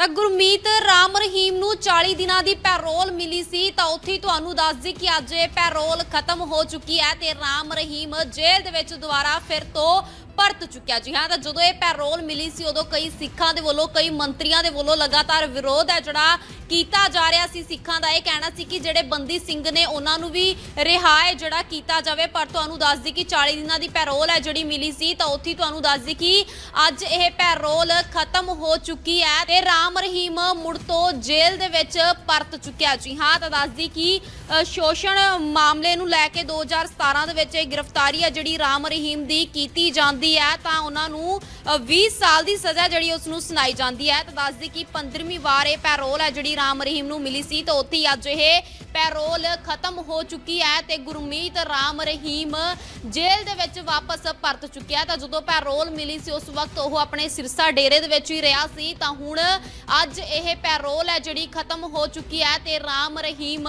ਤਾਂ ਗੁਰਮੀਤ ਰਾਮ ਰਹੀਮ ਨੂੰ 40 ਦਿਨਾਂ ਦੀ ਪੈਰੋਲ ਮਿਲੀ ਸੀ, ਤਾਂ ਉੱਥੇ ਤੁਹਾਨੂੰ ਦੱਸ ਦਈ ਕਿ ਅੱਜ ਇਹ ਪੈਰੋਲ ਖਤਮ ਹੋ ਚੁੱਕੀ ਹੈ ਤੇ ਰਾਮ ਰਹੀਮ ਜੇਲ੍ਹ ਦੇ ਵਿੱਚ ਦੁਬਾਰਾ ਫਿਰ ਤੋਂ ਪਰਤ ਚੁੱਕਿਆ ਜੀ, ਹਾਂ। ਤਾਂ ਜਦੋਂ ਇਹ ਪੈਰੋਲ ਮਿਲੀ ਸੀ, ਉਦੋਂ ਕਈ ਸਿੱਖਾਂ ਦੇ ਵੱਲੋਂ, ਕਈ ਮੰਤਰੀਆਂ ਦੇ ਵੱਲੋਂ ਲਗਾਤਾਰ ਵਿਰੋਧ ਹੈ ਜਿਹੜਾ ਕੀਤਾ ਜਾ ਰਿਹਾ ਸੀ ਸਿੱਖਾਂ ਦਾ। ਇਹ ਕਹਿਣਾ ਸੀ ਕਿ ਜਿਹੜੇ ਬੰਦੀ ਸਿੰਘ ਨੇ, ਉਹਨਾਂ ਨੂੰ ਵੀ ਰਿਹਾ ਜਿਹੜਾ ਕੀਤਾ ਜਾਵੇ। ਪਰ ਤੁਹਾਨੂੰ ਦੱਸ ਦਈ ਕਿ 40 ਦਿਨਾਂ ਦੀ ਪੈਰੋਲ ਹੈ ਜਿਹੜੀ ਮਿਲੀ ਸੀ, ਤਾਂ ਉੱਥੇ ਤੁਹਾਨੂੰ ਦੱਸ ਦਈ ਕਿ ਅੱਜ ਇਹ ਪੈਰੋਲ ਖਤਮ ਹੋ ਚੁੱਕੀ ਹੈ ਤੇ ਰਾਮ ਰਹੀਮ ਮੁੜ ਤੋਂ ਜੇਲ੍ਹ ਦੇ ਵਿੱਚ ਪਰਤ ਚੁੱਕਿਆ ਜੀ, ਹਾਂ। ਤਾਂ ਦੱਸ ਦਈ ਕਿ ਸ਼ੋਸ਼ਣ ਮਾਮਲੇ ਨੂੰ ਲੈ ਕੇ 2017 ਦੇ ਵਿੱਚ ਇਹ ਗ੍ਰਿਫਤਾਰੀ ਹੈ ਜਿਹੜੀ ਰਾਮ ਰਹੀਮ ਦੀ ਕੀਤੀ ਜਾਂਦੀ ਹੈ ਤਾਂ ਉਹਨਾਂ ਨੂੰ ਅ, 20 ਸਾਲ ਦੀ ਸਜ਼ਾ ਜਿਹੜੀ ਉਸ ਨੂੰ ਸੁਣਾਈ ਜਾਂਦੀ ਹੈ। ਤਾਂ ਦੱਸਦੀ ਕਿ 15ਵੀਂ ਵਾਰ ਇਹ ਪੈਰੋਲ ਹੈ ਜਿਹੜੀ ਰਾਮ ਰਹੀਮ ਨੂੰ ਮਿਲੀ ਸੀ ਤਾਂ ਉੱਥੇ ਹੀ ਅੱਜ ਇਹ ਪੈਰੋਲ ਖਤਮ ਹੋ ਚੁੱਕੀ ਹੈ ਤੇ ਗੁਰਮੀਤ ਰਾਮ ਰਹੀਮ ਜੇਲ੍ਹ ਦੇ ਵਿੱਚ ਵਾਪਸ ਪਰਤ ਚੁੱਕਿਆ ਤਾਂ ਜਦੋਂ ਪੈਰੋਲ ਮਿਲੀ ਸੀ ਉਸ ਵਕਤ ਉਹ ਆਪਣੇ ਸਿਰਸਾ ਡੇਰੇ ਦੇ ਵਿੱਚ ਹੀ ਰਿਹਾ ਸੀ। ਤਾਂ ਹੁਣ ਅੱਜ ਇਹ ਪੈਰੋਲ ਹੈ ਜਿਹੜੀ ਖਤਮ ਹੋ ਚੁੱਕੀ ਹੈ ਤੇ ਰਾਮ ਰਹੀਮ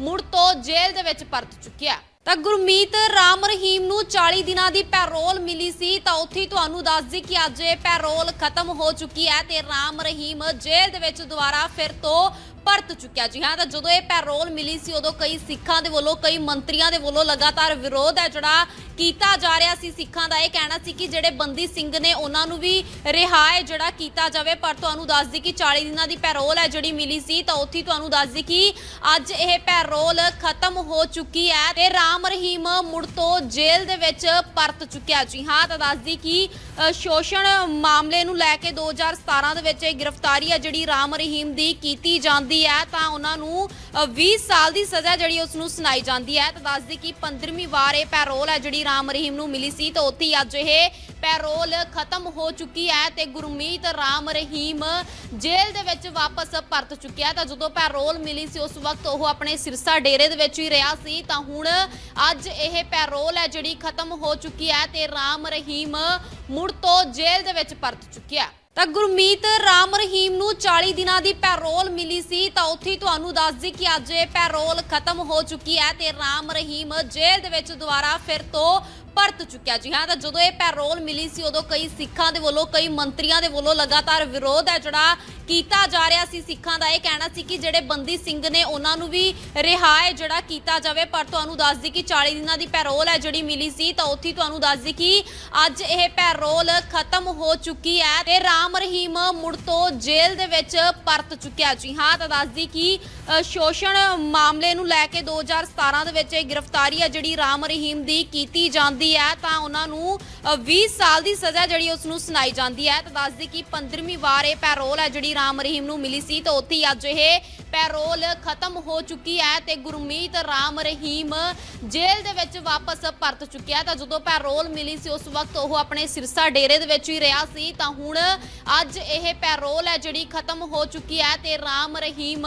ਮੁੜ ਤੋਂ ਜੇਲ੍ਹ ਦੇ ਵਿੱਚ ਪਰਤ ਚੁੱਕਿਆ ਤਾਂ ਗੁਰਮੀਤ ਰਾਮ ਰਹੀਮ ਨੂੰ 40 ਦਿਨਾਂ ਦੀ ਪੈਰੋਲ ਮਿਲੀ ਸੀ, ਤਾਂ ਉੱਥੇ ਤੁਹਾਨੂੰ ਦੱਸ ਦਈ ਕਿ ਅੱਜ ਇਹ ਪੈਰੋਲ ਖਤਮ ਹੋ ਚੁੱਕੀ ਹੈ ਤੇ ਰਾਮ ਰਹੀਮ ਜੇਲ੍ਹ ਦੇ ਵਿੱਚ ਦੁਬਾਰਾ ਫਿਰ ਤੋਂ ਪਰਤ ਚੁੱਕਿਆ ਜੀ, ਹਾਂ? ਤਾਂ ਜਦੋਂ ਇਹ ਪੈਰੋਲ ਮਿਲੀ ਸੀ, ਉਦੋਂ ਕਈ ਸਿੱਖਾਂ ਦੇ ਵੱਲੋਂ, ਕਈ ਮੰਤਰੀਆਂ ਦੇ ਵੱਲੋਂ ਲਗਾਤਾਰ ਵਿਰੋਧ ਹੈ ਜਿਹੜਾ ਕੀਤਾ ਜਾ ਰਿਹਾ ਸੀ ਸਿੱਖਾਂ ਦਾ। ਇਹ ਕਹਿਣਾ ਸੀ ਕਿ ਜਿਹੜੇ ਬੰਦੀ ਸਿੰਘ ਨੇ, ਉਹਨਾਂ ਨੂੰ ਵੀ ਰਿਹਾ ਜਿਹੜਾ ਕੀਤਾ ਜਾਵੇ। ਪਰ ਤੁਹਾਨੂੰ ਦੱਸ ਦਈ ਕਿ 40 ਦਿਨਾਂ ਦੀ ਪੈਰੋਲ ਹੈ ਜਿਹੜੀ ਮਿਲੀ ਸੀ, ਤਾਂ ਉੱਥੇ ਤੁਹਾਨੂੰ ਦੱਸ ਦਈ ਕਿ ਅੱਜ ਇਹ ਪੈਰੋਲ ਖਤਮ ਹੋ ਚੁੱਕੀ ਹੈ ਤੇ ਰਾਮ ਰਹੀਮ ਮੁੜ ਤੋਂ ਜੇਲ੍ਹ ਦੇ ਵਿੱਚ ਪਰਤ ਚੁੱਕਿਆ ਜੀ। ਹਾਂ, ਤਾਂ ਦੱਸ ਦਈ ਕਿ ਸ਼ੋਸ਼ਣ ਮਾਮਲੇ ਨੂੰ ਲੈ ਕੇ 2017 ਦੇ ਵਿੱਚ ਇਹ ਗ੍ਰਿਫਤਾਰੀ ਹੈ ਜਿਹੜੀ ਰਾਮ ਰਹੀਮ ਦੀ ਕੀਤੀ ਜਾਂਦੀ ਹੈ ਤਾਂ ਉਹਨਾਂ ਨੂੰ ਅ, 20 ਸਾਲ ਦੀ ਸਜ਼ਾ ਜਿਹੜੀ ਉਸ ਨੂੰ ਸੁਣਾਈ ਜਾਂਦੀ ਹੈ। ਤਾਂ ਦੱਸਦੀ ਕਿ 15ਵੀਂ ਵਾਰ ਇਹ ਪੈਰੋਲ ਹੈ ਜਿਹੜੀ ਰਾਮ ਰਹੀਮ ਨੂੰ ਮਿਲੀ ਸੀ ਤਾਂ ਉੱਥੇ ਹੀ ਅੱਜ ਇਹ ਪੈਰੋਲ ਖਤਮ ਹੋ ਚੁੱਕੀ ਹੈ ਤੇ ਗੁਰਮੀਤ ਰਾਮ ਰਹੀਮ ਜੇਲ੍ਹ ਦੇ ਵਿੱਚ ਵਾਪਸ ਪਰਤ ਚੁੱਕਿਆ ਤਾਂ ਜਦੋਂ ਪੈਰੋਲ ਮਿਲੀ ਸੀ ਉਸ ਵਕਤ ਉਹ ਆਪਣੇ ਸਿਰਸਾ ਡੇਰੇ ਦੇ ਵਿੱਚ ਹੀ ਰਿਹਾ ਸੀ। ਤਾਂ ਹੁਣ ਅੱਜ ਇਹ ਪੈਰੋਲ ਹੈ ਜਿਹੜੀ ਖਤਮ ਹੋ ਚੁੱਕੀ ਹੈ ਤੇ ਰਾਮ ਰਹੀਮ ਮੁੜ ਤੋਂ ਜੇਲ੍ਹ ਦੇ ਵਿੱਚ ਪਰਤ ਚੁੱਕਿਆ ਤਾਂ ਗੁਰਮੀਤ ਰਾਮ ਰਹੀਮ ਨੂੰ 40 ਦਿਨਾਂ ਦੀ ਪੈਰੋਲ ਮਿਲੀ ਸੀ, ਤਾਂ ਉੱਥੇ ਤੁਹਾਨੂੰ ਦੱਸ ਦਈ ਕਿ ਅੱਜ ਇਹ ਪੈਰੋਲ ਖਤਮ ਹੋ ਚੁੱਕੀ ਹੈ ਤੇ ਰਾਮ ਰਹੀਮ ਜੇਲ੍ਹ ਦੇ ਵਿੱਚ ਦੁਬਾਰਾ ਫਿਰ ਤੋਂ ਪਰਤ ਚੁੱਕਿਆ ਜੀ, ਹਾਂ? ਤਾਂ ਜਦੋਂ ਇਹ ਪੈਰੋਲ ਮਿਲੀ ਸੀ, ਉਦੋਂ ਕਈ ਸਿੱਖਾਂ ਦੇ ਵੱਲੋਂ, ਕਈ ਮੰਤਰੀਆਂ ਦੇ ਵੱਲੋਂ ਲਗਾਤਾਰ ਵਿਰੋਧ ਹੈ ਜਿਹੜਾ ਕੀਤਾ ਜਾ ਰਿਹਾ ਸੀ ਸਿੱਖਾਂ ਦਾ। ਇਹ ਕਹਿਣਾ ਸੀ ਕਿ ਜਿਹੜੇ ਬੰਦੀ ਸਿੰਘ ਨੇ, ਉਹਨਾਂ ਨੂੰ ਵੀ ਰਿਹਾ ਜਿਹੜਾ ਕੀਤਾ ਜਾਵੇ। ਪਰ ਤੁਹਾਨੂੰ ਦੱਸ ਦਈ ਕਿ 40 ਦਿਨਾਂ ਦੀ ਪੈਰੋਲ ਹੈ ਜਿਹੜੀ ਮਿਲੀ ਸੀ, ਤਾਂ ਉੱਥੇ ਤੁਹਾਨੂੰ ਦੱਸ ਦਈ ਕਿ ਅੱਜ ਇਹ ਪੈਰੋਲ ਖਤਮ ਹੋ ਚੁੱਕੀ ਹੈ ਤੇ ਰਾਮ ਰਹੀਮ ਮੁੜ ਤੋਂ ਜੇਲ੍ਹ ਦੇ ਵਿੱਚ ਪਰਤ ਚੁੱਕਿਆ ਜੀ। ਹਾਂ, ਤਾਂ ਦੱਸ ਦਈ ਕਿ ਸ਼ੋਸ਼ਣ ਮਾਮਲੇ ਨੂੰ ਲੈ ਕੇ 2017 ਦੇ ਵਿੱਚ ਇਹ ਗ੍ਰਿਫਤਾਰੀ ਹੈ ਜਿਹੜੀ ਰਾਮ ਰਹੀਮ ਦੀ ਕੀਤੀ ਜਾਂਦੀ ਹੈ ਤਾਂ ਉਹਨਾਂ ਨੂੰ ਅ, 20 ਸਾਲ ਦੀ ਸਜ਼ਾ ਜਿਹੜੀ ਉਸ ਨੂੰ ਸੁਣਾਈ ਜਾਂਦੀ ਹੈ। ਤਾਂ ਦੱਸਦੀ ਕਿ 15ਵੀਂ ਵਾਰ ਇਹ ਪੈਰੋਲ ਹੈ ਜਿਹੜੀ ਰਾਮ ਰਹੀਮ ਨੂੰ ਮਿਲੀ ਸੀ ਤਾਂ ਉੱਥੇ ਹੀ ਅੱਜ ਇਹ ਪੈਰੋਲ ਖਤਮ ਹੋ ਚੁੱਕੀ ਹੈ ਤੇ ਗੁਰਮੀਤ ਰਾਮ ਰਹੀਮ ਜੇਲ੍ਹ ਦੇ ਵਿੱਚ ਵਾਪਸ ਪਰਤ ਚੁੱਕਿਆ ਤਾਂ ਜਦੋਂ ਪੈਰੋਲ ਮਿਲੀ ਸੀ, ਉਸ ਵਕਤ ਉਹ ਆਪਣੇ ਸਿਰਸਾ ਡੇਰੇ ਦੇ ਵਿੱਚ ਹੀ ਰਿਹਾ ਸੀ। ਤਾਂ ਹੁਣ ਅੱਜ ਇਹ ਪੈਰੋਲ ਹੈ ਜਿਹੜੀ ਖਤਮ ਹੋ ਚੁੱਕੀ ਹੈ ਤੇ ਰਾਮ ਰਹੀਮ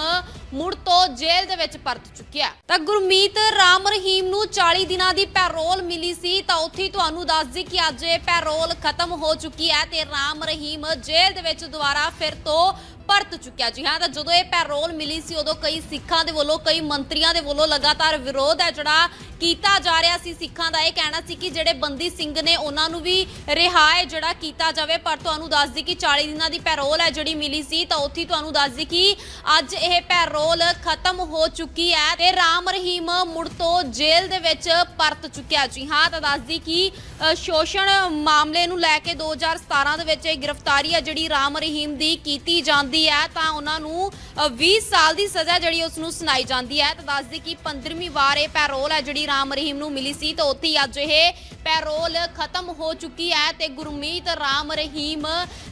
ਮੁੜ ਤੋਂ ਜੇਲ੍ਹ ਦੇ ਵਿੱਚ ਪਰਤ ਚੁੱਕਿਆ ਤਾਂ ਗੁਰਮੀਤ ਰਾਮ ਰਹੀਮ ਨੂੰ 40 ਦਿਨਾਂ ਦੀ ਪੈਰੋਲ ਮਿਲੀ ਸੀ। ਤਾਂ ਉੱਥੇ ਤੁਹਾਨੂੰ ਦੱਸ ਦਈ ਕਿ ਅੱਜ ਇਹ ਪੈਰੋਲ ਖਤਮ ਹੋ ਚੁੱਕੀ ਹੈ ਤੇ ਰਾਮ ਰਹੀਮ ਜੇਲ੍ਹ ਦੇ ਵਿੱਚ ਦੁਬਾਰਾ ਫਿਰ ਤੋਂ ਪਰਤ ਚੁੱਕਿਆ ਜੀ, ਹਾਂ? ਤਾਂ ਜਦੋਂ ਇਹ ਪੈਰੋਲ ਮਿਲੀ ਸੀ, ਉਦੋਂ ਕਈ ਸਿੱਖਾਂ ਦੇ ਵੱਲੋਂ, ਕਈ ਮੰਤਰੀਆਂ ਦੇ ਵੱਲੋਂ ਲਗਾਤਾਰ ਵਿਰੋਧ ਹੈ ਜਿਹੜਾ ਕੀਤਾ ਜਾ ਰਿਹਾ ਸੀ ਸਿੱਖਾਂ ਦਾ। ਇਹ ਕਹਿਣਾ ਸੀ ਕਿ ਜਿਹੜੇ ਬੰਦੀ ਸਿੰਘ ਨੇ, ਉਹਨਾਂ ਨੂੰ ਵੀ ਰਿਹਾ ਜਿਹੜਾ ਕੀਤਾ ਜਾਵੇ। ਪਰ ਤੁਹਾਨੂੰ ਦੱਸ ਦਈ ਕਿ 40 ਦਿਨਾਂ ਦੀ ਪੈਰੋਲ ਹੈ ਜਿਹੜੀ ਮਿਲੀ ਸੀ, ਤਾਂ ਉੱਥੇ ਤੁਹਾਨੂੰ ਦੱਸ ਦਈ ਕਿ ਅੱਜ ਇਹ ਪੈਰੋਲ ਖਤਮ ਹੋ ਚੁੱਕੀ ਹੈ ਤੇ ਰਾਮ ਰਹੀਮ ਮੁੜ ਤੋਂ ਜੇਲ੍ਹ ਦੇ ਵਿੱਚ ਪਰਤ ਚੁੱਕਿਆ ਜੀ। ਹਾਂ, ਤਾਂ ਦੱਸ ਦਈ ਕਿ ਸ਼ੋਸ਼ਣ ਮਾਮਲੇ ਨੂੰ ਲੈ ਕੇ 2017 ਦੇ ਵਿੱਚ ਇਹ ਗ੍ਰਿਫਤਾਰੀ ਹੈ ਜਿਹੜੀ ਰਾਮ ਰਹੀਮ ਦੀ ਕੀਤੀ ਜਾਂਦੀ ਹੈ ਤਾਂ ਉਹਨਾਂ ਨੂੰ ਅ, 20 ਸਾਲ ਦੀ ਸਜ਼ਾ ਜਿਹੜੀ ਉਸ ਨੂੰ ਸੁਣਾਈ ਜਾਂਦੀ ਹੈ। ਤਾਂ ਦੱਸਦੀ ਕਿ 15ਵੀਂ ਵਾਰ ਇਹ ਪੈਰੋਲ ਹੈ ਜਿਹੜੀ ਰਾਮ ਰਹੀਮ ਨੂੰ ਮਿਲੀ ਸੀ ਤਾਂ ਉੱਥੇ ਹੀ ਅੱਜ ਇਹ ਪੈਰੋਲ ਖਤਮ ਹੋ ਚੁੱਕੀ ਹੈ ਤੇ ਗੁਰਮੀਤ ਰਾਮ ਰਹੀਮ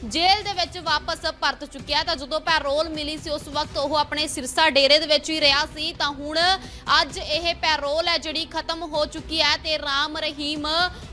ਜੇਲ੍ਹ ਦੇ ਵਿੱਚ ਵਾਪਸ ਪਰਤ ਚੁੱਕਿਆ ਤਾਂ ਜਦੋਂ ਪੈਰੋਲ ਮਿਲੀ ਸੀ ਉਸ ਵਕਤ ਉਹ ਆਪਣੇ ਸਿਰਸਾ ਡੇਰੇ ਦੇ ਵਿੱਚ ਹੀ ਰਿਹਾ ਸੀ। ਤਾਂ ਹੁਣ ਅੱਜ ਇਹ ਪੈਰੋਲ ਹੈ ਜਿਹੜੀ ਖਤਮ ਹੋ ਚੁੱਕੀ ਹੈ ਤੇ ਰਾਮ ਰਹੀਮ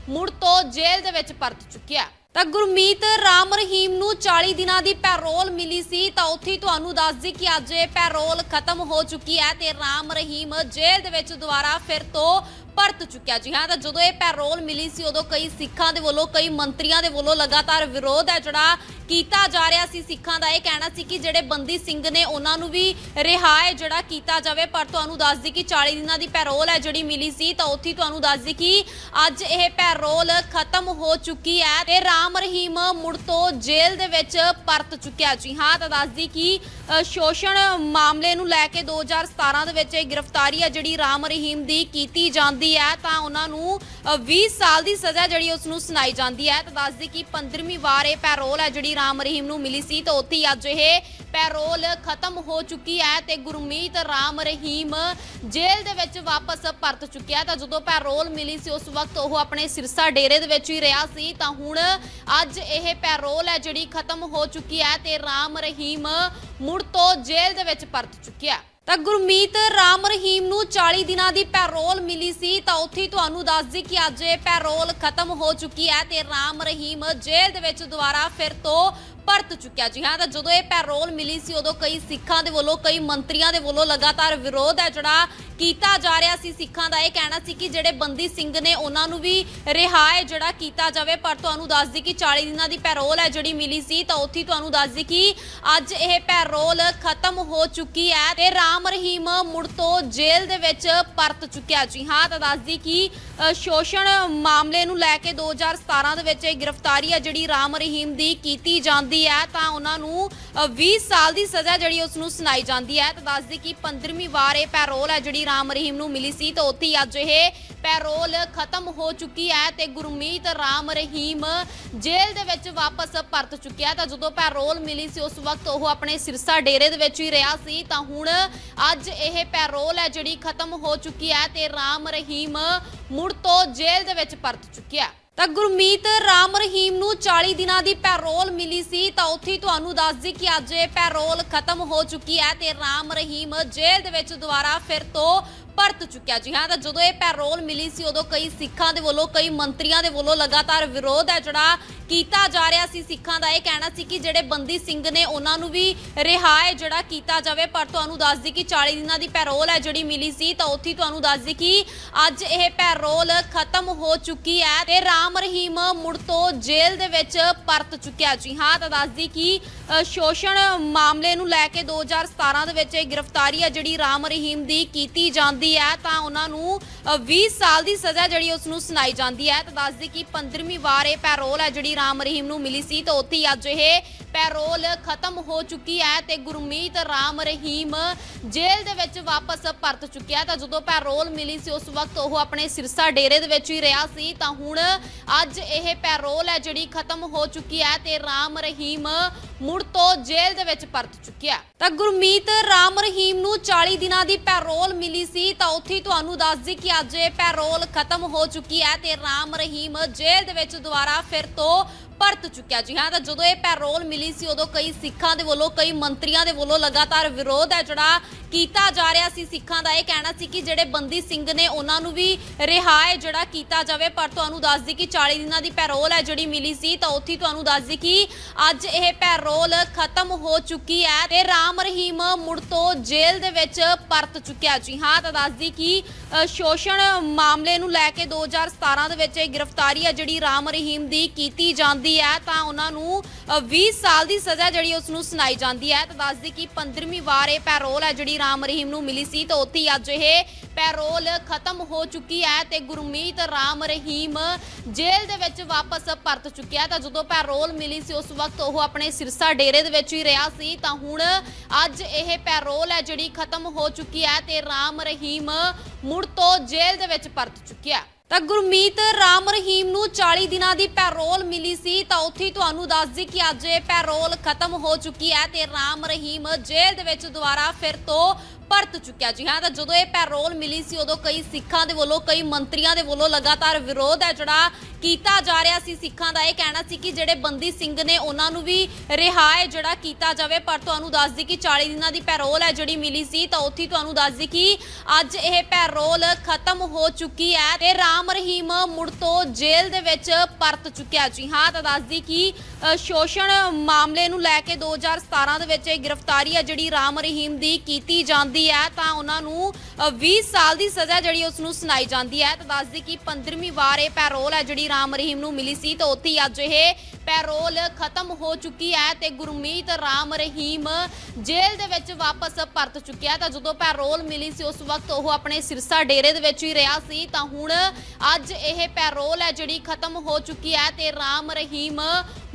ਮੁੜ ਤੋਂ ਜੇਲ੍ਹ ਦੇ ਵਿੱਚ ਪਰਤ ਚੁੱਕਿਆ ਤਾਂ ਗੁਰਮੀਤ ਰਾਮ ਰਹੀਮ ਨੂੰ 40 ਦਿਨਾਂ ਦੀ ਪੈਰੋਲ ਮਿਲੀ ਸੀ, ਤਾਂ ਉੱਥੇ ਤੁਹਾਨੂੰ ਦੱਸ ਦਈ ਕਿ ਅੱਜ ਇਹ ਪੈਰੋਲ ਖਤਮ ਹੋ ਚੁੱਕੀ ਹੈ ਤੇ ਰਾਮ ਰਹੀਮ ਜੇਲ੍ਹ ਦੇ ਵਿੱਚ ਦੁਬਾਰਾ ਫਿਰ ਤੋਂ ਪਰਤ ਚੁੱਕਿਆ ਜੀ, ਹਾਂ? ਤਾਂ ਜਦੋਂ ਇਹ ਪੈਰੋਲ ਮਿਲੀ ਸੀ, ਉਦੋਂ ਕਈ ਸਿੱਖਾਂ ਦੇ ਵੱਲੋਂ, ਕਈ ਮੰਤਰੀਆਂ ਦੇ ਵੱਲੋਂ ਲਗਾਤਾਰ ਵਿਰੋਧ ਹੈ ਜਿਹੜਾ ਕੀਤਾ ਜਾ ਰਿਹਾ ਸੀ ਸਿੱਖਾਂ ਦਾ। ਇਹ ਕਹਿਣਾ ਸੀ ਕਿ ਜਿਹੜੇ ਬੰਦੀ ਸਿੰਘ ਨੇ, ਉਹਨਾਂ ਨੂੰ ਵੀ ਰਿਹਾ ਜਿਹੜਾ ਕੀਤਾ ਜਾਵੇ। ਪਰ ਤੁਹਾਨੂੰ ਦੱਸ ਦਈ ਕਿ 40 ਦਿਨਾਂ ਦੀ ਪੈਰੋਲ ਹੈ ਜਿਹੜੀ ਮਿਲੀ ਸੀ, ਤਾਂ ਉੱਥੇ ਤੁਹਾਨੂੰ ਦੱਸ ਦਈ ਕਿ ਅੱਜ ਇਹ ਪੈਰੋਲ ਖਤਮ ਹੋ ਚੁੱਕੀ ਹੈ ਤੇ ਰਾਮ ਰਹੀਮ ਮੁੜ ਤੋਂ ਜੇਲ੍ਹ ਦੇ ਵਿੱਚ ਪਰਤ ਚੁੱਕਿਆ ਜੀ, ਹਾਂ? ਤਾਂ ਦੱਸ ਦਈ ਕਿ ਸ਼ੋਸ਼ਣ ਮਾਮਲੇ ਨੂੰ ਲੈ ਕੇ 2017 ਦੇ ਵਿੱਚ ਇਹ ਗ੍ਰਿਫਤਾਰੀ ਹੈ ਜਿਹੜੀ ਰਾਮ ਰਹੀਮ ਦੀ ਕੀਤੀ ਜਾਂਦੀ ਹੈ ਤਾਂ ਉਹਨਾਂ ਨੂੰ ਅ, 20 ਸਾਲ ਦੀ ਸਜ਼ਾ ਜਿਹੜੀ ਉਸ ਨੂੰ ਸੁਣਾਈ ਜਾਂਦੀ ਹੈ। ਤਾਂ ਦੱਸ ਕਿ 15ਵੀਂ ਵਾਰ ਇਹ ਪੈਰੋਲ ਹੈ ਜਿਹੜੀ ਰਾਮ ਰਹੀਮ ਨੂੰ ਮਿਲੀ ਸੀ ਤਾਂ ਉੱਥੇ ਅੱਜ ਇਹ ਪੈਰੋਲ ਖਤਮ ਹੋ ਚੁੱਕੀ ਹੈ ਤੇ ਗੁਰਮੀਤ ਰਾਮ ਰਹੀਮ ਜੇਲ੍ਹ ਦੇ ਵਿੱਚ ਵਾਪਸ ਪਰਤ ਚੁੱਕਿਆ ਤਾਂ ਜਦੋਂ ਪੈਰੋਲ ਮਿਲੀ ਸੀ ਉਸ ਵਕਤ ਉਹ ਆਪਣੇ ਸਿਰਸਾ ਡੇਰੇ ਦੇ ਵਿੱਚ ਹੀ ਰਿਹਾ ਸੀ। ਤਾਂ ਹੁਣ ਅੱਜ ਇਹ ਪੈਰੋਲ ਹੈ ਜਿਹੜੀ ਖਤਮ ਹੋ ਚੁੱਕੀ ਹੈ ਤੇ ਰਾਮ ਰਹੀਮ ਮੁੜ ਤੋਂ ਜੇਲ੍ਹ ਦੇ ਵਿੱਚ ਪਰਤ ਚੁੱਕਿਆ ਤਾਂ ਗੁਰਮੀਤ ਰਾਮ ਰਹੀਮ ਨੂੰ 40 ਦਿਨਾਂ ਦੀ ਪੈਰੋਲ ਮਿਲੀ ਸੀ, ਤਾਂ ਉੱਥੇ ਤੁਹਾਨੂੰ ਦੱਸ ਦਈ ਕਿ ਅੱਜ ਇਹ ਪੈਰੋਲ ਖਤਮ ਹੋ ਚੁੱਕੀ ਹੈ ਤੇ ਰਾਮ ਰਹੀਮ ਜੇਲ੍ਹ ਦੇ ਵਿੱਚ ਦੁਬਾਰਾ ਫਿਰ ਤੋਂ ਪਰਤ ਚੁੱਕਿਆ। ਜੀ ਹਾਂ, ਤਾਂ ਜਦੋਂ ਇਹ ਪੈਰੋਲ ਮਿਲੀ ਸੀ, ਉਦੋਂ ਕਈ ਸਿੱਖਾਂ ਦੇ ਵੱਲੋਂ, ਕਈ ਮੰਤਰੀਆਂ ਦੇ ਵੱਲੋਂ ਲਗਾਤਾਰ ਵਿਰੋਧ ਹੈ ਜਿਹੜਾ ਕੀਤਾ ਜਾ ਰਿਹਾ ਸੀ ਸਿੱਖਾਂ ਦਾ ਇਹ ਕਹਿਣਾ ਸੀ ਕਿ ਜਿਹੜੇ ਬੰਦੀ ਸਿੰਘ ਨੇ ਉਹਨਾਂ ਨੂੰ ਵੀ ਰਿਹਾ ਜਿਹੜਾ ਕੀਤਾ ਜਾਵੇ। ਪਰ ਤੁਹਾਨੂੰ ਦੱਸ ਦਈ ਕਿ 40 ਦਿਨਾਂ ਦੀ ਪੈਰੋਲ ਹੈ ਜਿਹੜੀ ਮਿਲੀ ਸੀ, ਤਾਂ ਉੱਥੇ ਤੁਹਾਨੂੰ ਦੱਸ ਦਈ ਕਿ ਅੱਜ ਇਹ ਪੈਰੋਲ ਖਤਮ ਹੋ ਚੁੱਕੀ ਹੈ ਤੇ ਰਾਮ ਰਹੀਮ ਮੁੜ ਤੋਂ ਜੇਲ੍ਹ ਦੇ ਵਿੱਚ ਪਰਤ ਚੁੱਕਿਆ। ਜੀ ਹਾਂ, ਤਾਂ ਦੱਸ ਦਈ ਕਿ ਸ਼ੋਸ਼ਣ ਮਾਮਲੇ ਨੂੰ ਲੈ ਕੇ 2017 ਦੇ ਵਿੱਚ ਇਹ ਗ੍ਰਿਫਤਾਰੀ ਹੈ ਜਿਹੜੀ ਰਾਮ ਰਹੀਮ ਦੀ ਕੀਤੀ ਜਾਂਦੀ ਹੈ, ਤਾਂ ਉਹਨਾਂ ਨੂੰ 20 ਸਾਲ ਦੀ ਸਜ਼ਾ ਜਿਹੜੀ ਉਸ ਨੂੰ ਸੁਣਾਈ ਜਾਂਦੀ ਹੈ, ਤਾਂ ਦੱਸਦੀ ਕਿ 15ਵੀਂ ਵਾਰ ਇਹ ਪੈਰੋਲ ਹੈ ਜਿਹੜੀ ਰਾਮ ਰਹੀਮ ਨੂੰ ਮਿਲੀ ਸੀ, ਤਾਂ ਉੱਥੇ ਹੀ ਅੱਜ ਇਹ ਪੈਰੋਲ ਖਤਮ ਹੋ ਚੁੱਕੀ ਹੈ ਤੇ ਗੁਰਮੀਤ ਰਾਮ ਰਹੀਮ ਜੇਲ੍ਹ ਦੇ ਵਿੱਚ ਵਾਪਸ ਪਰਤ ਚੁੱਕਿਆ ਤਾਂ ਜਦੋਂ ਪੈਰੋਲ ਮਿਲੀ ਸੀ, ਉਸ ਵਕਤ ਉਹ ਆਪਣੇ ਸਿਰਸਾ ਡੇਰੇ ਦੇ ਵਿੱਚ ਹੀ ਰਿਹਾ ਸੀ, ਤਾਂ ਹੁਣ ਅੱਜ ਇਹ ਪੈਰੋਲ ਹੈ ਜਿਹੜੀ ਖਤਮ ਹੋ ਚੁੱਕੀ ਹੈ ਤੇ ਰਾਮ ਰਹੀਮ ਮੁੜ ਤੋਂ ਜੇਲ੍ਹ ਦੇ ਵਿੱਚ ਪਰਤ ਚੁੱਕਿਆ ਤਾਂ ਗੁਰਮੀਤ ਰਾਮ ਰਹੀਮ ਨੂੰ 40 ਦਿਨਾਂ ਦੀ ਪੈਰੋਲ ਮਿਲੀ ਸੀ, ਤਾਂ ਉੱਥੇ ਤੁਹਾਨੂੰ ਦੱਸ ਦਈ ਕਿ ਅੱਜ ਇਹ ਪੈਰੋਲ ਖਤਮ ਹੋ ਚੁੱਕੀ ਹੈ ਤੇ ਰਾਮ ਰਹੀਮ ਜੇਲ੍ਹ ਦੇ ਵਿੱਚ ਦੁਬਾਰਾ ਫਿਰ ਤੋਂ ਪਰਤ ਚੁੱਕਿਆ ਜੀ, ਹਾਂ? ਤਾਂ ਜਦੋਂ ਇਹ ਪੈਰੋਲ ਮਿਲੀ ਸੀ, ਉਦੋਂ ਕਈ ਸਿੱਖਾਂ ਦੇ ਵੱਲੋਂ, ਕਈ ਮੰਤਰੀਆਂ ਦੇ ਵੱਲੋਂ ਲਗਾਤਾਰ ਵਿਰੋਧ ਹੈ ਜਿਹੜਾ ਕੀਤਾ ਜਾ ਰਿਹਾ ਸੀ ਸਿੱਖਾਂ ਦਾ। ਇਹ ਕਹਿਣਾ ਸੀ ਕਿ ਜਿਹੜੇ ਬੰਦੀ ਸਿੰਘ ਨੇ, ਉਹਨਾਂ ਨੂੰ ਵੀ ਰਿਹਾ ਜਿਹੜਾ ਕੀਤਾ ਜਾਵੇ। ਪਰ ਤੁਹਾਨੂੰ ਦੱਸ ਦਈ ਕਿ 40 ਦਿਨਾਂ ਦੀ ਪੈਰੋਲ ਹੈ ਜਿਹੜੀ ਮਿਲੀ ਸੀ, ਤਾਂ ਉੱਥੇ ਤੁਹਾਨੂੰ ਦੱਸ ਦਈ ਕਿ ਅੱਜ ਇਹ ਪੈਰੋਲ ਖਤਮ ਹੋ ਚੁੱਕੀ ਹੈ ਤੇ ਰਾਮ ਰਹੀਮ ਮੁੜ ਤੋਂ ਜੇਲ੍ਹ ਦੇ ਵਿੱਚ ਪਰਤ ਚੁੱਕਿਆ ਜੀ, ਹਾਂ? ਤਾਂ ਦੱਸ ਦਈ ਕਿ ਸ਼ੋਸ਼ਣ ਮਾਮਲੇ ਨੂੰ ਲੈ ਕੇ 2017 ਦੇ ਵਿੱਚ ਇਹ ਗ੍ਰਿਫਤਾਰੀ ਹੈ ਜਿਹੜੀ ਰਾਮ ਰਹੀਮ ਦੀ ਕੀਤੀ ਜਾਂਦੀ ਹੈ ਤਾਂ ਉਹਨਾਂ ਨੂੰ ਅ, 20 ਸਾਲ ਦੀ ਸਜ਼ਾ ਜਿਹੜੀ ਉਸ ਨੂੰ ਸੁਣਾਈ ਜਾਂਦੀ ਹੈ। ਤਾਂ ਦੱਸਦੀ ਕਿ 15ਵੀਂ ਵਾਰ ਇਹ ਪੈਰੋਲ ਹੈ ਜਿਹੜੀ ਰਾਮ ਰਹੀਮ ਨੂੰ ਮਿਲੀ ਸੀ ਤਾਂ ਉੱਥੇ ਹੀ ਅੱਜ ਇਹ ਪੈਰੋਲ ਖਤਮ ਹੋ ਚੁੱਕੀ ਹੈ ਤੇ ਗੁਰਮੀਤ ਰਾਮ ਰਹੀਮ ਜੇਲ੍ਹ ਦੇ ਵਿੱਚ ਵਾਪਸ ਪਰਤ ਚੁੱਕਿਆ ਤਾਂ ਜਦੋਂ ਪੈਰੋਲ ਮਿਲੀ ਸੀ, ਉਸ ਵਕਤ ਉਹ ਆਪਣੇ ਸਿਰਸਾ ਡੇਰੇ ਦੇ ਵਿੱਚ ਹੀ ਰਿਹਾ ਸੀ। ਤਾਂ ਹੁਣ ਅੱਜ ਇਹ ਪੈਰੋਲ ਹੈ ਜਿਹੜੀ ਖਤਮ ਹੋ ਚੁੱਕੀ ਹੈ ਤੇ ਰਾਮ ਰਹੀਮ ਮੁੜ ਤੋਂ ਜੇਲ੍ਹ ਦੇ ਵਿੱਚ ਪਰਤ ਚੁੱਕਿਆ ਤਾਂ ਗੁਰਮੀਤ ਰਾਮ ਰਹੀਮ ਨੂੰ 40 ਦਿਨਾਂ ਦੀ ਪੈਰੋਲ ਮਿਲੀ ਸੀ। ਤਾਂ ਉੱਥੇ ਤੁਹਾਨੂੰ ਦੱਸ ਦਈ ਕਿ ਅੱਜ ਇਹ ਪੈਰੋਲ ਖਤਮ ਹੋ ਚੁੱਕੀ ਹੈ ਤੇ ਰਾਮ ਰਹੀਮ ਜੇਲ੍ਹ ਦੇ ਵਿੱਚ ਦੁਬਾਰਾ ਫਿਰ ਤੋਂ ਪਰਤ ਚੁੱਕਿਆ ਜੀ। ਹਾਂ, ਤਾਂ ਜਦੋਂ ਇਹ ਪੈਰੋਲ ਮਿਲੀ ਸੀ, ਉਦੋਂ ਕਈ ਸਿੱਖਾਂ ਦੇ ਵੱਲੋਂ, ਕਈ ਮੰਤਰੀਆਂ ਦੇ ਵੱਲੋਂ ਲਗਾਤਾਰ ਵਿਰੋਧ ਹੈ ਜਿਹੜਾ ਕੀਤਾ ਜਾ ਰਿਹਾ ਸੀ ਸਿੱਖਾਂ ਦਾ। ਇਹ ਕਹਿਣਾ ਸੀ ਕਿ ਜਿਹੜੇ ਬੰਦੀ ਸਿੰਘ ਨੇ, ਉਹਨਾਂ ਨੂੰ ਵੀ ਰਿਹਾ ਜਿਹੜਾ ਕੀਤਾ ਜਾਵੇ। ਪਰ ਤੁਹਾਨੂੰ ਦੱਸ ਦਈ ਕਿ 40 ਦਿਨਾਂ ਦੀ ਪੈਰੋਲ ਹੈ ਜਿਹੜੀ ਮਿਲੀ ਸੀ, ਤਾਂ ਉੱਥੇ ਤੁਹਾਨੂੰ ਦੱਸ ਦਈ ਕਿ ਅੱਜ ਇਹ ਪੈਰੋਲ ਖਤਮ ਹੋ ਚੁੱਕੀ ਹੈ ਤੇ ਰਾਮ ਰਹੀਮ ਮੁੜ ਤੋਂ ਜੇਲ੍ਹ ਦੇ ਵਿੱਚ ਪਰਤ ਚੁੱਕਿਆ ਜੀ। ਹਾਂ, ਤਾਂ ਦੱਸ ਦਈ ਕਿ ਸ਼ੋਸ਼ਣ ਮਾਮਲੇ ਨੂੰ ਲੈ ਕੇ 2017 ਦੇ ਵਿੱਚ ਇਹ ਗ੍ਰਿਫਤਾਰੀ ਹੈ ਜਿਹੜੀ ਰਾਮ ਰਹੀਮ ਦੀ ਕੀਤੀ ਜਾਂਦੀ ਹੈ ਤਾਂ ਉਹਨਾਂ ਨੂੰ ਅ, 20 ਸਾਲ ਦੀ ਸਜ਼ਾ ਜਿਹੜੀ ਉਸ ਨੂੰ ਸੁਣਾਈ ਜਾਂਦੀ ਹੈ। ਤਾਂ ਦੱਸਦੀ ਕਿ 15ਵੀਂ ਵਾਰ ਇਹ ਪੈਰੋਲ ਹੈ ਜਿਹੜੀ ਰਾਮ ਰਹੀਮ ਨੂੰ ਮਿਲੀ ਸੀ ਤਾਂ ਉੱਥੇ ਅੱਜ ਇਹ ਪੈਰੋਲ ਖਤਮ ਹੋ ਚੁੱਕੀ ਹੈ ਤੇ ਗੁਰਮੀਤ ਰਾਮ ਰਹੀਮ ਜੇਲ੍ਹ ਦੇ ਵਿੱਚ ਵਾਪਸ ਪਰਤ ਚੁੱਕਿਆ ਤਾਂ ਜਦੋਂ ਪੈਰੋਲ ਮਿਲੀ ਸੀ ਉਸ ਵਕਤ ਉਹ ਆਪਣੇ ਸਿਰਸਾ ਡੇਰੇ ਦੇ ਵਿੱਚ ਹੀ ਰਿਹਾ ਸੀ। ਤਾਂ ਹੁਣ ਅੱਜ ਇਹ ਪੈਰੋਲ ਹੈ ਜਿਹੜੀ ਖਤਮ ਹੋ ਚੁੱਕੀ ਹੈ ਤੇ ਰਾਮ ਰਹੀਮ ਮੁੜ ਤੋਂ ਜੇਲ੍ਹ ਦੇ ਵਿੱਚ ਪਰਤ ਚੁੱਕਿਆ ਤਾਂ ਗੁਰਮੀਤ ਰਾਮ ਰਹੀਮ ਨੂੰ 40 ਦਿਨਾਂ ਦੀ ਪੈਰੋਲ ਮਿਲੀ ਸੀ, ਤਾਂ ਉੱਥੇ ਤੁਹਾਨੂੰ ਦੱਸ ਦਈ ਕਿ ਅੱਜ ਇਹ ਪੈਰੋਲ ਖਤਮ ਹੋ ਚੁੱਕੀ ਹੈ ਤੇ ਰਾਮ ਰਹੀਮ ਜੇਲ੍ਹ ਦੇ ਵਿੱਚ ਦੁਬਾਰਾ ਫਿਰ ਤੋਂ ਪਰਤ ਚੁੱਕਿਆ ਜੀ। ਹਾਂ, ਤਾਂ ਜਦੋਂ ਇਹ ਪੈਰੋਲ ਮਿਲੀ ਸੀ, ਉਦੋਂ ਕਈ ਸਿੱਖਾਂ ਦੇ ਵੱਲੋਂ, ਕਈ ਮੰਤਰੀਆਂ ਦੇ ਵੱਲੋਂ ਲਗਾਤਾਰ ਵਿਰੋਧ ਹੈ ਜਿਹੜਾ ਕੀਤਾ ਜਾ ਰਿਹਾ ਸੀ ਸਿੱਖਾਂ ਦਾ। ਇਹ ਕਹਿਣਾ ਸੀ ਕਿ ਜਿਹੜੇ ਬੰਦੀ ਸਿੰਘ ਨੇ, ਉਹਨਾਂ ਨੂੰ ਵੀ ਰਿਹਾ ਜਿਹੜਾ ਕੀਤਾ ਜਾਵੇ। ਪਰ ਤੁਹਾਨੂੰ ਦੱਸ ਦਈ ਕਿ 40 ਦਿਨਾਂ ਦੀ ਪੈਰੋਲ ਹੈ ਜਿਹੜੀ ਮਿਲੀ ਸੀ, ਤਾਂ ਉੱਥੇ ਤੁਹਾਨੂੰ ਦੱਸ ਦਈ ਕਿ ਅੱਜ ਇਹ ਪੈਰੋਲ ਖਤਮ ਹੋ ਚੁੱਕੀ ਹੈ ਤੇ ਰਾਮ ਰਹੀਮ ਮੁੜ ਤੋਂ ਜੇਲ੍ਹ ਦੇ ਵਿੱਚ ਪਰਤ ਚੁੱਕਿਆ ਜੀ। ਹਾਂ, ਤਾਂ ਦੱਸ ਦਈ ਕਿ ਸ਼ੋਸ਼ਣ ਮਾਮਲੇ ਨੂੰ ਲੈ ਕੇ 2017 ਦੇ ਵਿੱਚ ਇਹ ਗ੍ਰਿਫਤਾਰੀ ਹੈ ਜਿਹੜੀ ਰਾਮ ਰਹੀਮ ਦੀ ਕੀਤੀ ਜਾਂਦੀ ਹੈ ਤਾਂ ਉਹਨਾਂ ਨੂੰ ਅ, 20 ਸਾਲ ਦੀ ਸਜ਼ਾ ਜਿਹੜੀ ਉਸ ਨੂੰ ਸੁਣਾਈ ਜਾਂਦੀ ਹੈ। ਤਾਂ ਦੱਸਦੀ ਕਿ 15ਵੀਂ ਵਾਰ ਇਹ ਪੈਰੋਲ ਹੈ ਜਿਹੜੀ ਰਾਮ ਰਹੀਮ ਨੂੰ ਮਿਲੀ ਸੀ ਤਾਂ ਉੱਥੇ ਹੀ ਅੱਜ ਇਹ ਪੈਰੋਲ ਖਤਮ ਹੋ ਚੁੱਕੀ ਹੈ ਤੇ ਗੁਰਮੀਤ ਰਾਮ ਰਹੀਮ ਜੇਲ੍ਹ ਦੇ ਵਿੱਚ ਵਾਪਸ ਪਰਤ ਚੁੱਕਿਆ ਤਾਂ ਜਦੋਂ ਪੈਰੋਲ ਮਿਲੀ ਸੀ, ਉਸ ਵਕਤ ਉਹ ਆਪਣੇ ਸਿਰਸਾ ਡੇਰੇ ਦੇ ਵਿੱਚ ਹੀ ਰਿਹਾ ਸੀ। ਤਾਂ ਹੁਣ ਅੱਜ ਇਹ ਪੈਰੋਲ ਹੈ ਜਿਹੜੀ ਖਤਮ ਹੋ ਚੁੱਕੀ ਹੈ ਤੇ ਰਾਮ ਰਹੀਮ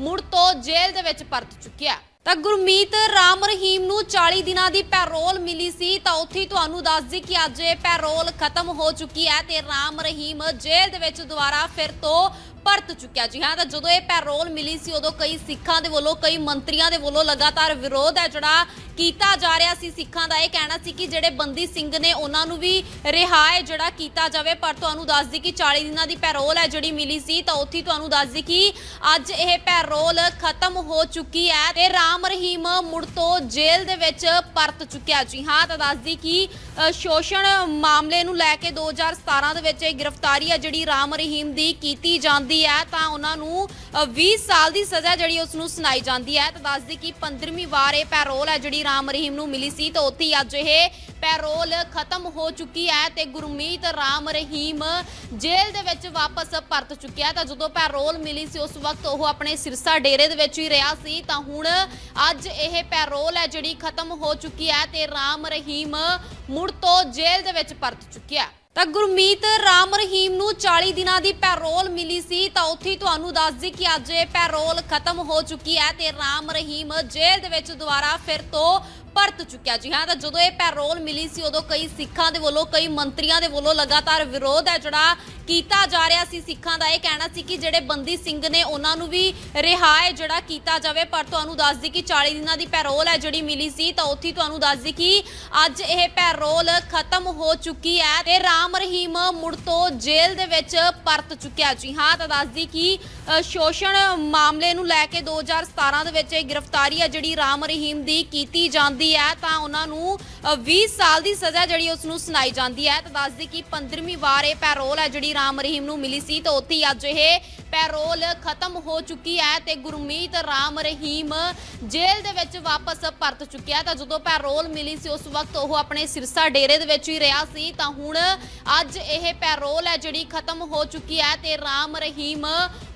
ਮੁੜ ਤੋਂ ਜੇਲ੍ਹ ਦੇ ਵਿੱਚ ਪਰਤ ਚੁੱਕਿਆ ਤਾਂ ਗੁਰਮੀਤ ਰਾਮ ਰਹੀਮ ਨੂੰ 40 ਦਿਨਾਂ ਦੀ ਪੈਰੋਲ ਮਿਲੀ ਸੀ। ਤਾਂ ਉੱਥੇ ਤੁਹਾਨੂੰ ਦੱਸ ਦਈ ਕਿ ਅੱਜ ਇਹ ਪੈਰੋਲ ਖਤਮ ਹੋ ਚੁੱਕੀ ਹੈ ਤੇ ਰਾਮ ਰਹੀਮ ਜੇਲ੍ਹ ਦੇ ਵਿੱਚ ਦੁਬਾਰਾ ਫਿਰ ਤੋਂ ਪਰਤ ਚੁੱਕਿਆ ਜੀ। ਹਾਂ, ਤਾਂ ਜਦੋਂ ਇਹ ਪੈਰੋਲ ਮਿਲੀ ਸੀ, ਉਦੋਂ ਕਈ ਸਿੱਖਾਂ ਦੇ ਵੱਲੋਂ, ਕਈ ਮੰਤਰੀਆਂ ਦੇ ਵੱਲੋਂ ਲਗਾਤਾਰ ਵਿਰੋਧ ਹੈ ਜਿਹੜਾ ਕੀਤਾ ਜਾ ਰਿਹਾ ਸੀ ਸਿੱਖਾਂ ਦਾ। ਇਹ ਕਹਿਣਾ ਸੀ ਕਿ ਜਿਹੜੇ ਬੰਦੀ ਸਿੰਘ ਨੇ, ਉਹਨਾਂ ਨੂੰ ਵੀ ਰਿਹਾ ਜਿਹੜਾ ਕੀਤਾ ਜਾਵੇ, ਪਰ ਤੁਹਾਨੂੰ ਦੱਸ ਦਈ ਕਿ 40 ਦਿਨਾਂ ਦੀ ਪੈਰੋਲ ਹੈ ਜਿਹੜੀ ਮਿਲੀ ਸੀ, ਤਾਂ ਉੱਥੇ ਤੁਹਾਨੂੰ ਦੱਸ ਦਈ ਕਿ ਅੱਜ ਇਹ ਪੈਰੋਲ ਖਤਮ ਹੋ ਚੁੱਕੀ ਹੈ ਤੇ ਰਾਮ ਰਹੀਮ ਮੁੜ ਤੋਂ ਜੇਲ੍ਹ ਦੇ ਵਿੱਚ ਪਰਤ ਚੁੱਕਿਆ ਜੀ। ਹਾਂ, ਤਾਂ ਦੱਸ ਦਈ ਕਿ ਸ਼ੋਸ਼ਣ ਮਾਮਲੇ ਨੂੰ ਲੈ ਕੇ 2017 ਦੇ ਵਿੱਚ ਇਹ ਗ੍ਰਿਫਤਾਰੀ ਹੈ ਜਿਹੜੀ ਰਾਮ ਰਹੀਮ ਦੀ ਕੀਤੀ ਜਾਂਦੀ ਹੈ ਤਾਂ ਉਹਨਾਂ ਨੂੰ ਅ, 20 ਸਾਲ ਦੀ ਸਜ਼ਾ ਜਿਹੜੀ ਉਸ ਨੂੰ ਸੁਣਾਈ ਜਾਂਦੀ ਹੈ। ਤਾਂ ਦੱਸਦੀ ਕਿ 15ਵੀਂ ਵਾਰ ਇਹ ਪੈਰੋਲ ਹੈ ਜਿਹੜੀ ਰਾਮ ਰਹੀਮ ਨੂੰ ਮਿਲੀ ਸੀ ਤਾਂ ਉੱਥੇ ਹੀ ਅੱਜ ਇਹ ਪੈਰੋਲ ਖਤਮ ਹੋ ਚੁੱਕੀ ਹੈ ਤੇ ਗੁਰਮੀਤ ਰਾਮ ਰਹੀਮ ਜੇਲ੍ਹ ਦੇ ਵਿੱਚ ਵਾਪਸ ਪਰਤ ਚੁੱਕਿਆ ਤਾਂ ਜਦੋਂ ਪੈਰੋਲ ਮਿਲੀ ਸੀ ਉਸ ਵਕਤ ਉਹ ਆਪਣੇ ਸਿਰਸਾ ਡੇਰੇ ਦੇ ਵਿੱਚ ਹੀ ਰਿਹਾ ਸੀ। ਤਾਂ ਹੁਣ ਅੱਜ ਇਹ ਪੈਰੋਲ ਹੈ ਜਿਹੜੀ ਖਤਮ ਹੋ ਚੁੱਕੀ ਹੈ ਤੇ ਰਾਮ ਰਹੀਮ ਮੁੜ ਤੋਂ ਜੇਲ੍ਹ ਦੇ ਵਿੱਚ ਪਰਤ ਚੁੱਕਿਆ ਤਾਂ ਗੁਰਮੀਤ ਰਾਮ ਰਹੀਮ ਨੂੰ 40 ਦਿਨਾਂ ਦੀ ਪੈਰੋਲ ਮਿਲੀ ਸੀ, ਤਾਂ ਉੱਥੇ ਤੁਹਾਨੂੰ ਦੱਸ ਦਈ ਕਿ ਅੱਜ ਇਹ ਪੈਰੋਲ ਖਤਮ ਹੋ ਚੁੱਕੀ ਹੈ ਤੇ ਰਾਮ ਰਹੀਮ ਜੇਲ੍ਹ ਦੇ ਵਿੱਚ ਦੁਬਾਰਾ ਫਿਰ ਤੋਂ ਪਰਤ ਚੁੱਕਿਆ ਜੀ, ਹਾਂ? ਤਾਂ ਜਦੋਂ ਇਹ ਪੈਰੋਲ ਮਿਲੀ ਸੀ, ਉਦੋਂ ਕਈ ਸਿੱਖਾਂ ਦੇ ਵੱਲੋਂ, ਕਈ ਮੰਤਰੀਆਂ ਦੇ ਵੱਲੋਂ ਲਗਾਤਾਰ ਵਿਰੋਧ ਹੈ ਜਿਹੜਾ ਕੀਤਾ ਜਾ ਰਿਹਾ ਸੀ ਸਿੱਖਾਂ ਦਾ। ਇਹ ਕਹਿਣਾ ਸੀ ਕਿ ਜਿਹੜੇ ਬੰਦੀ ਸਿੰਘ ਨੇ, ਉਹਨਾਂ ਨੂੰ ਵੀ ਰਿਹਾ ਜਿਹੜਾ ਕੀਤਾ ਜਾਵੇ, ਪਰ ਤੁਹਾਨੂੰ ਦੱਸ ਦਈ ਕਿ 40 ਦਿਨਾਂ ਦੀ ਪੈਰੋਲ ਹੈ ਜਿਹੜੀ ਮਿਲੀ ਸੀ, ਤਾਂ ਉੱਥੇ ਤੁਹਾਨੂੰ ਦੱਸ ਦਈ ਕਿ ਅੱਜ ਇਹ ਪੈਰੋਲ ਖਤਮ ਹੋ ਚੁੱਕੀ ਹੈ ਤੇ ਰਾਮ ਰਹੀਮ ਮੁੜ ਤੋਂ ਜੇਲ੍ਹ ਦੇ ਵਿੱਚ ਪਰਤ ਚੁੱਕਿਆ ਜੀ, ਹਾਂ? ਤਾਂ ਦੱਸ ਦਈ ਕਿ ਸ਼ੋਸ਼ਣ ਮਾਮਲੇ ਨੂੰ ਲੈ ਕੇ 2017 ਦੇ ਵਿੱਚ ਇਹ ਗ੍ਰਿਫਤਾਰੀ ਹੈ ਜਿਹੜੀ ਰਾਮ ਰਹੀਮ ਦੀ ਕੀਤੀ ਜਾਂਦੀ ਹੈ ਤਾਂ ਉਹਨਾਂ ਨੂੰ ਅ, 20 ਸਾਲ ਦੀ ਸਜ਼ਾ ਜਿਹੜੀ ਉਸ ਨੂੰ ਸੁਣਾਈ ਜਾਂਦੀ ਹੈ। ਤਾਂ ਦੱਸਦੀ ਕਿ 15ਵੀਂ ਵਾਰ ਇਹ ਪੈਰੋਲ ਹੈ ਜਿਹੜੀ ਰਾਮ ਰਹੀਮ ਨੂੰ ਮਿਲੀ ਸੀ ਤਾਂ ਉੱਥੇ ਹੀ ਅੱਜ ਇਹ ਪੈਰੋਲ ਖਤਮ ਹੋ ਚੁੱਕੀ ਹੈ ਤੇ ਗੁਰਮੀਤ ਰਾਮ ਰਹੀਮ ਜੇਲ੍ਹ ਦੇ ਵਿੱਚ ਵਾਪਸ ਪਰਤ ਚੁੱਕਿਆ ਤਾਂ ਜਦੋਂ ਪੈਰੋਲ ਮਿਲੀ ਸੀ, ਉਸ ਵਕਤ ਉਹ ਆਪਣੇ ਸਿਰਸਾ ਡੇਰੇ ਦੇ ਵਿੱਚ ਹੀ ਰਿਹਾ ਸੀ। ਤਾਂ ਹੁਣ ਅੱਜ ਇਹ ਪੈਰੋਲ ਹੈ ਜਿਹੜੀ ਖਤਮ ਹੋ ਚੁੱਕੀ ਹੈ ਤੇ ਰਾਮ ਰਹੀਮ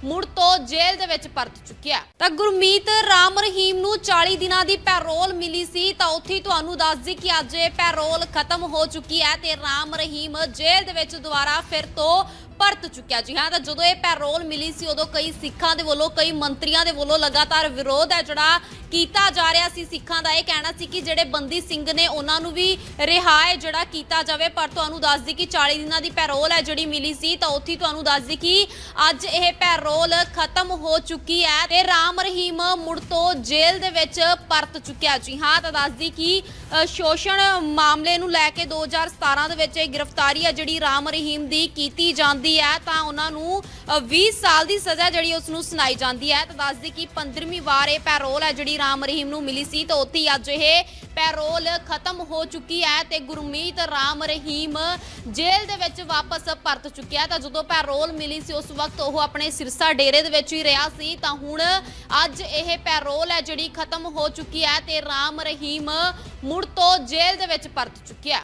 ਮੁੜ ਤੋਂ ਜੇਲ੍ਹ ਦੇ ਵਿੱਚ ਪਰਤ ਚੁੱਕਿਆ ਤਾਂ ਗੁਰਮੀਤ ਰਾਮ ਰਹੀਮ ਨੂੰ 40 ਦਿਨਾਂ ਦੀ ਪੈਰੋਲ ਮਿਲੀ ਸੀ। ਤਾਂ ਉੱਥੇ ਤੁਹਾਨੂੰ ਦੱਸ ਦਈ ਕਿ ਅੱਜ ਇਹ ਪੈਰੋਲ ਖਤਮ ਹੋ ਚੁੱਕੀ ਹੈ ਤੇ ਰਾਮ ਰਹੀਮ ਜੇਲ੍ਹ ਦੇ ਵਿੱਚ ਦੁਬਾਰਾ ਫਿਰ ਤੋਂ ਪਰਤ ਚੁੱਕਿਆ ਜੀ। ਹਾਂ, ਤਾਂ ਜਦੋਂ ਇਹ ਪੈਰੋਲ ਮਿਲੀ ਸੀ, ਉਦੋਂ ਕਈ ਸਿੱਖਾਂ ਦੇ ਵੱਲੋਂ, ਕਈ ਮੰਤਰੀਆਂ ਦੇ ਵੱਲੋਂ ਲਗਾਤਾਰ ਵਿਰੋਧ ਹੈ ਜਿਹੜਾ ਕੀਤਾ ਜਾ ਰਿਹਾ ਸੀ ਸਿੱਖਾਂ ਦਾ। ਇਹ ਕਹਿਣਾ ਸੀ ਕਿ ਜਿਹੜੇ ਬੰਦੀ ਸਿੰਘ ਨੇ, ਉਹਨਾਂ ਨੂੰ ਵੀ ਰਿਹਾ ਜਿਹੜਾ ਕੀਤਾ ਜਾਵੇ, ਪਰ ਤੁਹਾਨੂੰ ਦੱਸ ਦਈ ਕਿ 40 ਦਿਨਾਂ ਦੀ ਪੈਰੋਲ ਹੈ ਜਿਹੜੀ ਮਿਲੀ ਸੀ, ਤਾਂ ਉੱਥੇ ਤੁਹਾਨੂੰ ਦੱਸ ਦਈ ਕਿ ਅੱਜ ਇਹ ਪੈਰੋਲ ਖਤਮ ਹੋ ਚੁੱਕੀ ਹੈ ਤੇ ਰਾਮ ਰਹੀਮ ਮੁੜ ਤੋਂ ਜੇਲ੍ਹ ਦੇ ਵਿੱਚ ਪਰਤ ਚੁੱਕਿਆ ਜੀ। ਹਾਂ, ਤਾਂ ਦੱਸ ਦਈ ਕਿ ਸ਼ੋਸ਼ਣ ਮਾਮਲੇ ਨੂੰ ਲੈ ਕੇ 2017 ਦੇ ਵਿੱਚ ਇਹ ਗ੍ਰਿਫਤਾਰੀ ਹੈ ਜਿਹੜੀ ਰਾਮ ਰਹੀਮ ਦੀ ਕੀਤੀ ਜਾਂਦੀ ਹੈ ਤਾਂ ਉਹਨਾਂ ਨੂੰ ਅ, 20 ਸਾਲ ਦੀ ਸਜ਼ਾ ਜਿਹੜੀ ਉਸ ਨੂੰ ਸੁਣਾਈ ਜਾਂਦੀ ਹੈ। ਤਾਂ ਦੱਸਦੀ ਕਿ 15ਵੀਂ ਵਾਰ ਇਹ ਪੈਰੋਲ ਹੈ ਜਿਹੜੀ ਰਾਮ ਰਹੀਮ ਨੂੰ ਮਿਲੀ ਸੀ ਤਾਂ ਉੱਥੇ ਅੱਜ ਇਹ ਪੈਰੋਲ ਖਤਮ ਹੋ ਚੁੱਕੀ ਹੈ ਤੇ ਗੁਰਮੀਤ ਰਾਮ ਰਹੀਮ ਜੇਲ੍ਹ ਦੇ ਵਿੱਚ ਵਾਪਸ ਪਰਤ ਚੁੱਕਿਆ ਤਾਂ ਜਦੋਂ ਪੈਰੋਲ ਮਿਲੀ ਸੀ ਉਸ ਵਕਤ ਉਹ ਆਪਣੇ ਸਿਰਸਾ ਡੇਰੇ ਦੇ ਵਿੱਚ ਹੀ ਰਿਹਾ ਸੀ। ਤਾਂ ਹੁਣ ਅੱਜ ਇਹ ਪੈਰੋਲ ਹੈ ਜਿਹੜੀ ਖਤਮ ਹੋ ਚੁੱਕੀ ਹੈ ਤੇ ਰਾਮ ਰਹੀਮ ਮੁੜ ਤੋਂ ਜੇਲ੍ਹ ਦੇ ਵਿੱਚ ਪਰਤ ਚੁੱਕਿਆ